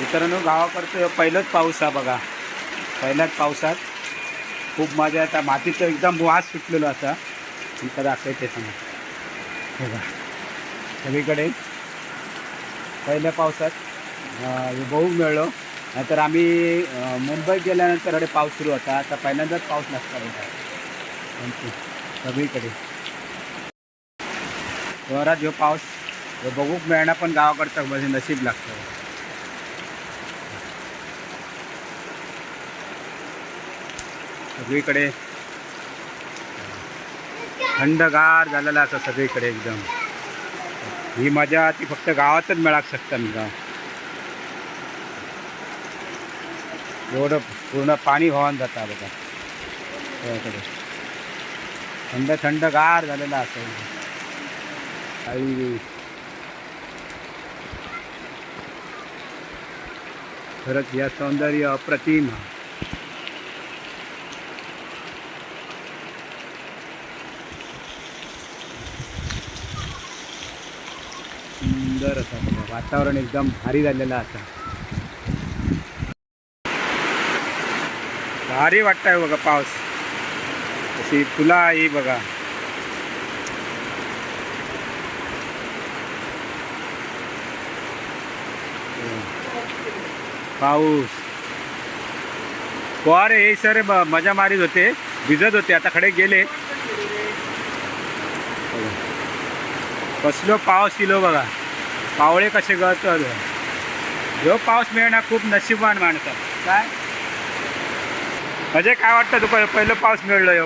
मित्रांनो गावाकडचं पहिलंच पाऊस हा बघा. पहिल्याच पावसात खूप मजा येतात मातीचं एकदम वास सुटलेलो असा तुमचं दाखवायचं समोर हे बघा. सगळीकडे पहिल्या पावसात अं, बहू मिळलो. नाहीतर आम्ही मुंबईत गेल्यानंतर अडे पाऊस सुरू होता. आता पहिल्यांदाच पाऊस नसता होता. सगळीकडे. शहरात जो पाऊस बघूक मिळणं पण गावाकडचं म्हणजे नशीब लागतं. सगळीकडे थंडगार झालेला असं सगळीकडे एकदम. ही मजा ती फक्त गावातच मिळाक शकता गाव एवढं पूर्ण पाणी वाहून जातं बघा. सगळीकडे. थंड थंडगार झालेला असं. काही खरंच या सौंदर्य अप्रतिम. सुंदर असा बघा वातावरण एकदम भारी झालेलं असा. भारी वाटतंय बघा पाऊस. अशी फुला ही बघा. पाऊस. पोहार हे सर मजा मारीत होते भिजत होते आता खडे गेले. कसलो पाऊस इलो बघा. पावळे कसे गळतात जो पाऊस मिळणार खूप नशिबान माणसं. काय? म्हणजे काय वाटतं तुका? पहिलं पाऊस मिळलं ह्यो?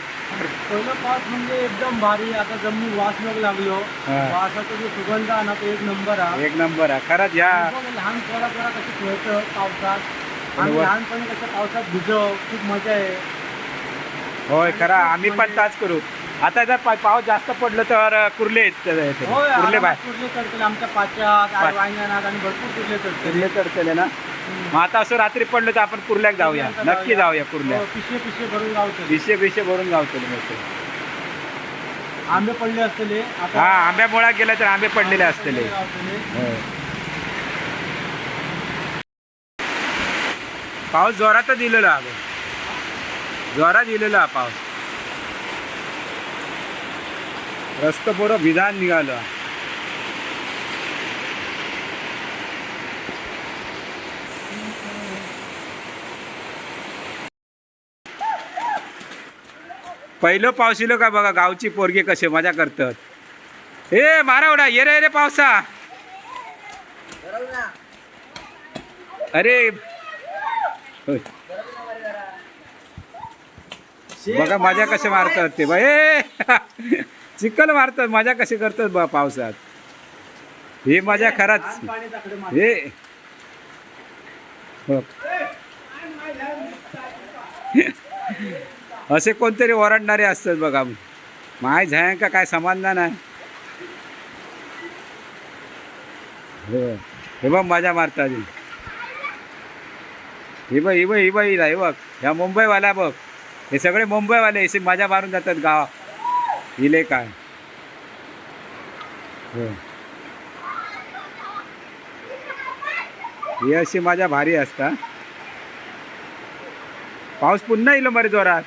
पहिलं पाऊस म्हणजे एकदम भारी. आता जमीन वास लोक लागलो. हा. वासाचा जो सुगंध आहे ना तो एक नंबर आहे. एक नंबर आहे. खरंच या लहान पोरा पोरा कशी खेळतं पावसात. बरोबर. लहानपणी कसं पावसात भिजव खूप मजा आहे. होय खरा. आम्ही पण ताच करू. आता जर पा- पाऊस जास्त पडलं तर कुर्ले. होय कुर्ले बाय आरामात कुर्ले चढतील आमच्या पाच्यात पाच- वायनात आणि भरपूर कुर्ले चढतील कुर्ले चढतले ना? मग आता असं रात्री पडलं तर आपण कुर्ल्याक जाऊया. नक्की जाऊया कुर्ल्या हो, पिशे पिशे भरून गावतील. बिशे बिशे भरून गावतो मस्त. आंबे पडले असलेले हा आंब्या मुळा गेला तर आंबे पडलेले असलेले गावतले. होय. पाऊस जोरात दिलेला अगं. जोरात दिलेला हा पाऊस. रस्त पोरं विधान निघालं. पहिलं पाऊस इलो का बघा गावची पोरगे कसे मजा करतात. ए मारा उडा ये रे रे पावसा. अरे. बघा मजा कसे मारतात ते. बा चिखल मारतात मजा कशी करतात बा पावसात? ही मजा खरंच. हे. हो. असे कोणतरी ओरडणारे असतात बघा. माय झायांका काय समाधान आहे हो. हे बघ मजा मारतात हे बघ ही बघ ही बघ हिला हे बघ. ह्या मुंबईवाल्या बघ. हे सगळे मुंबईवाले असे मजा मारून जातात गाव. इले काय? हो. ही अशी मजा भारी असता. पाऊस पुन्हा येईल मरे जोरात.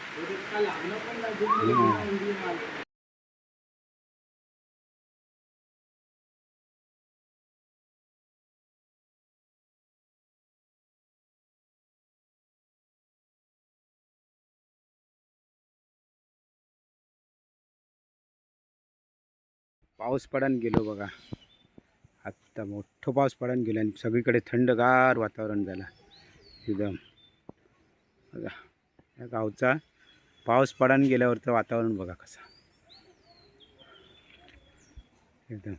पाऊस पडान गेलो बघा. आत्ता मोठं पाऊस पडान गेलो आणि सगळीकडे थंडगार वातावरण झालं. एकदम. बघा या गावचा पाऊस पडान गेल्यावरचं वातावरण बघा कसं. एकदम.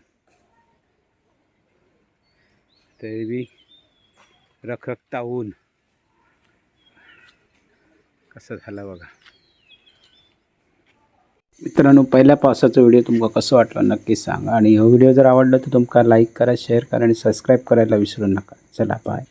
तरी बी रखरखता ऊन. कसं झालं बघा. मित्रांनो पहिल्या पावसाचा व्हिडिओ तुमका कसं वाटलं नक्की सांगा. आणि हा व्हिडिओ जर आवडला तर तुमका लाईक करा शेअर करा आणि सबस्क्राईब करायला विसरू नका. चला बाय